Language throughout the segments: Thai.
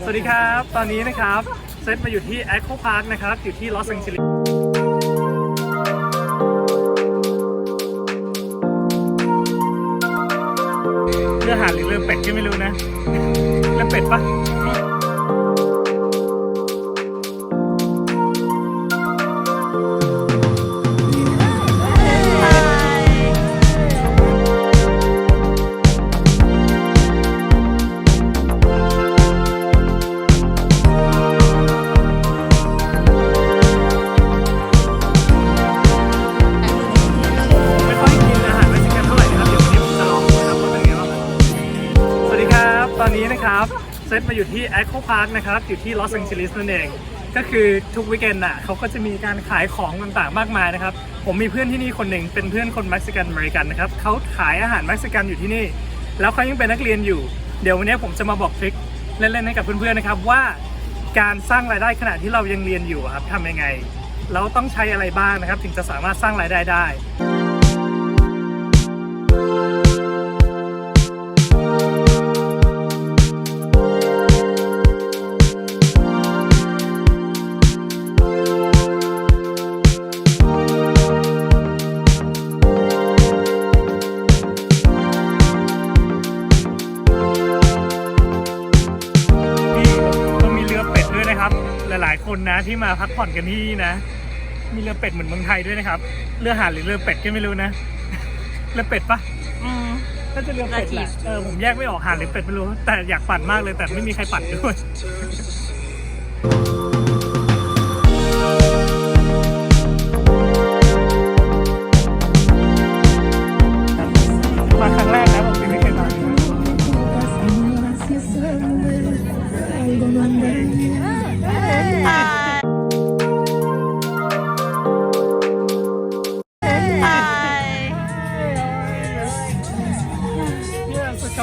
สวัสดีครับ ตอนนี้นะครับ เซตมาอยู่ที่ Echo Park นะครับ อยู่ที่ลอสแองเจลิสเรือหาหรือเรือเป็ดก็ไม่รู้นะ เรือเป็ดปะ ตมาอยู่ที่ Echo Park นะครับ อยู่ที่ลอสแองเจลิสนั่นเอง ก็คือทุกวีคเอนด์อะเขาก็จะมีการขายของต่างๆมากมายนะครับ ผมมีเพื่อนที่นี่คนหนึ่งเป็นเพื่อนคนเม็กซิกันอเมริกันนะครับเขาขายอาหารเม็กซิกันอยู่ที่นี่ แล้วเขายังเป็นนักเรียนอยู่ เดี๋ยววันนี้ผมจะมาบอกทริคเล่นๆให้กับเพื่อนๆนะครับว่าการสร้างรายได้ขณะที่เรายังเรียนอยู่ครับทำยังไง เราต้องใช้อะไรบ้างนะครับ ถึงจะสามารถสร้างรายได้ได้ นนะที่มาพักผ่อนกันที่นี่นะ มีเรือเป็ดเหมือนเมืองไทยด้วยนะครับ เรือหาดหรือเรือเป็ดก็ไม่รู้นะ เรือเป็ดปะอืมน่าจะเรือเป็ดแหละเออผมแยกไม่ออกหาดหรือเป็ดไม่รู้ แต่อยากปั่นมากเลยแต่ไม่มีใครปั่นด้วย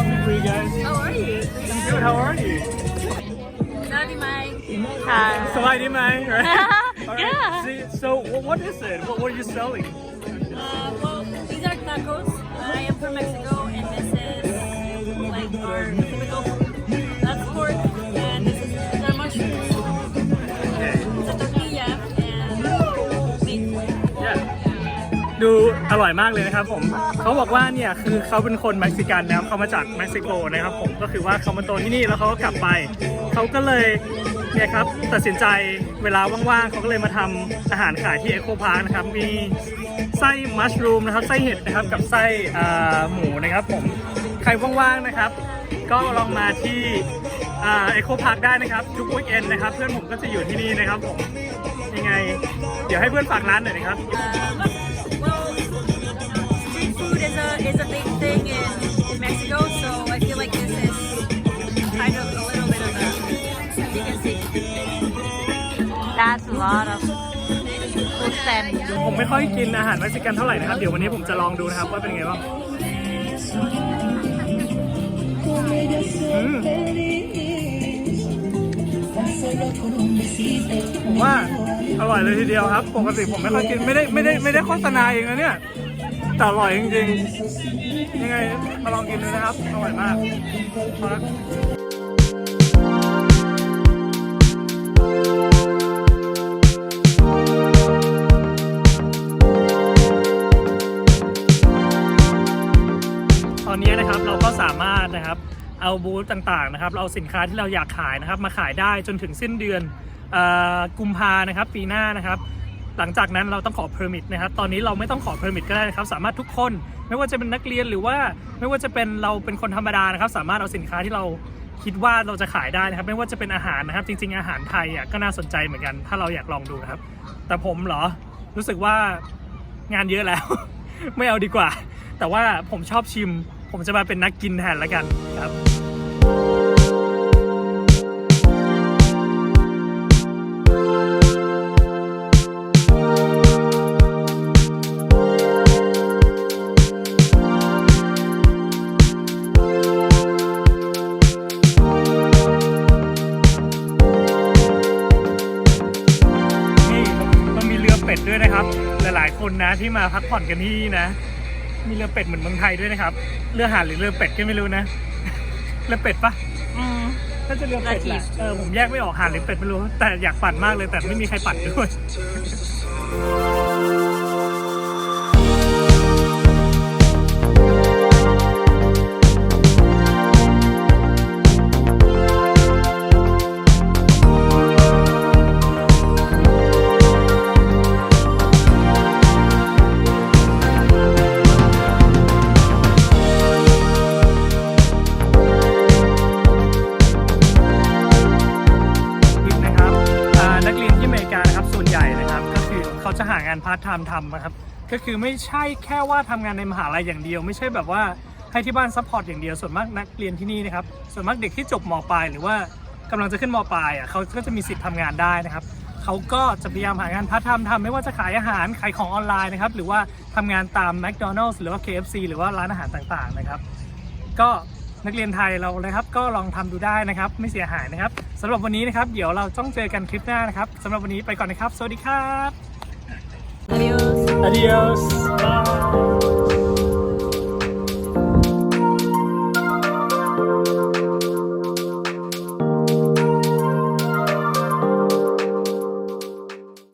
Come to you guys. How are you? I'm good. How are you? Sabi Mai. Hi. Sawadee, man. Right? All right. Yeah. See, so what is it? What, what are you selling? Uh, well, these are tacos. I am from Mexico, and this is like our ดูอร่อยมากเลยนะครับผมเขาบอกว่าเนี่ยคือเขาเป็นคนเม็กซิกันนะครับเขามาจากเม็กซิโกนะครับผมก็คือว่าเขามาโตที่นี่แล้วเขาก็กลับไปเขาก็เลยเนี่ยครับตัดสินใจเวลาว่างๆเขาก็เลยมาทำอาหารขายที่เอ o ค Park นะครับมีไส้มัชรูมนะครับไส้เห็ดนะครับกับไส้หมูนะครับผมใครว่างๆนะครับ ก็ลองมาที่เอ o ค Park ได้นะครับทุกวีคเอนนะครับ เพื่อนผมก็จะอยู่ที่นี่นะครับผมยังไง เดี๋ยวให้เพื่อนฝากร้านหน่อยนะครับ lot of food sand. ผมไม่ค่อยกินอาหารเม็กซิกันเท่าไหร่นะครับ เดี๋ยววันนี้ผมจะลองดูนะครับว่าเป็นไงบ้างผมว่าอร่อยเลยทีเดียวครับ ปกติผมไม่ค่อยกินไม่ได้ไม่ได้ไม่ได้โฆษณาเองนะเนี่ย แต่อร่อยจริงๆ ยังไงมาลองกินดูนะครับ อร่อยมากมาารถนะครับ เอาบูธต่างๆนะครับเราเอาสินค้าที่เราอยากขายนะครับ มาขายได้จนถึงสิ้นเดือนเอ่อกุมภานะครับ ปีหน้านะครับ หลังจากนั้นเราต้องขอ permit นะครับ ตอนนี้เราไม่ต้องขอ permit ก็ได้นะครับ สามารถทุกคนไม่ว่าจะเป็นนักเรียนหรือว่าไม่ว่าจะเป็นเราเป็นคนธรรมดานะครับ สามารถเอาสินค้าที่เราคิดว่าเราจะขายได้นะครับ ไม่ว่าจะเป็นอาหารนะครับ จริง ๆอาหารไทยอะก็น่าสนใจเหมือนกัน ถ้าเราอยากลองดูนะครับ แต่ผมเหรอรู้สึกว่างานเยอะแล้ว ไม่เอาดีกว่า แต่ว่าผมชอบชิม ผมจะมาเป็นนักกินแทนละกันครับ นี่มันมีเรือเป็ดด้วยนะครับ หลายๆคนนะที่มาพักผ่อนกันที่นี่นะ มีเรือเป็ดเหมือนเมืองไทยด้วยนะครับ เรือหาดหรือเรือเป็ดก็ไม่รู้นะ เรือเป็ดปะ Mm. น่าจะเรือเป็ดแหละเออผมแยกไม่ออกห่านหรือเป็ดไม่รู้ แต่อยากปั่นมากเลยแต่ไม่มีใครปั่นด้วย จะหางานพาร์ทไทม์ทำนะครับก็คือไม่ใช่แค่ว่าทำงานในมหาลัยอย่างเดียว ไม่ใช่แบบว่าให้ที่บ้านซัพพอร์ตอย่างเดียวส่วนมากนักเรียนที่นี่นะครับส่วนมากเด็กที่จบมปลายหรือว่ากำลังจะขึ้นมปลายอะเขาก็จะมีสิทธิ์ทำงานได้นะครับเขาก็จะพยายามหางานพาร์ทไทม์ทำไม่ว่าจะขายอาหารขายของออนไลน์นะครับหรือว่าทำงานตาม McDonald's หรือว่า KFC หรือว่าร้านอาหารต่างๆนะครับ ก็นักเรียนไทยเรานะครับก็ลองทำดูได้นะครับ ไม่เสียหายนะครับสำหรับวันนี้นะครับ เดี๋ยวเราต้องเจอกันคลิปหน้านะครับสำหรับวันนี้ไปก่อนนะครับ สวัสดีครับ Adiós. Adiós. Bye.